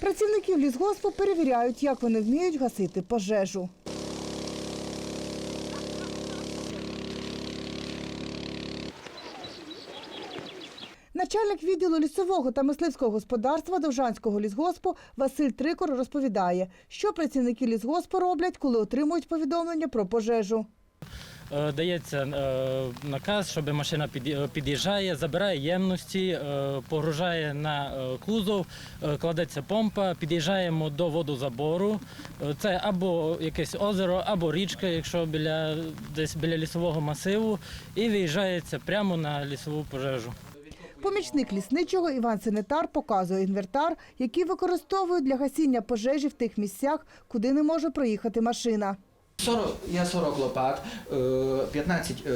Працівників лісгоспу перевіряють, як вони вміють гасити пожежу. Начальник відділу лісового та мисливського господарства Довжанського лісгоспу Василь Трикор розповідає, що працівники лісгоспу роблять, коли отримують повідомлення про пожежу. Е, Дається е, наказ, щоб машина е, під'їжджає, забирає ємності, погружає на кузов, кладеться помпа, під'їжджаємо до водозабору. Це або якесь озеро, або річка, якщо біля десь біля лісового масиву, і виїжджається прямо на лісову пожежу. Помічник лісничого Іван Синетар показує інвертар, який використовують для гасіння пожежі в тих місцях, куди не може проїхати машина. 40, є 40 лопат, е, 15 е,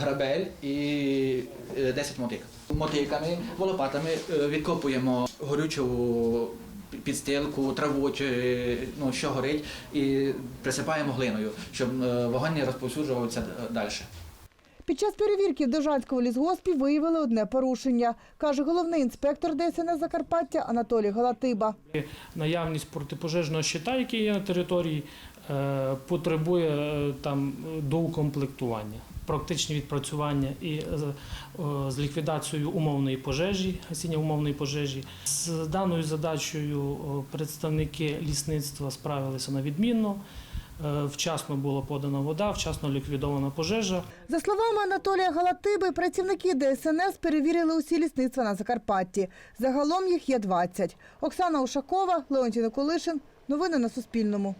грабель і е, 10 мотик. Мотиками, лопатами е, відкопуємо горючу підстилку, траву чи ну, що горить, і присипаємо глиною, щоб е, вогонь не розповсюджувався далі. Під час перевірки в лісгоспі виявили одне порушення, каже головний інспектор ДСНС Закарпаття Анатолій Галатиба. наявність протипожежного щита, який є на території, е, потребує е, там доукомплектування, практичні відпрацювання і е, з ліквідацією умовної пожежі, гасіння умовної пожежі. З даною задачею представники лісництва справилися на відмінно. Е, Вчасно була подана вода, вчасно ліквідована пожежа. За словами Анатолія Галатиби, працівники ДСНС перевірили усі лісництва на Закарпатті. Загалом їх є 20. Оксана Ушакова, Леонтій Николишин. Новини на Суспільному.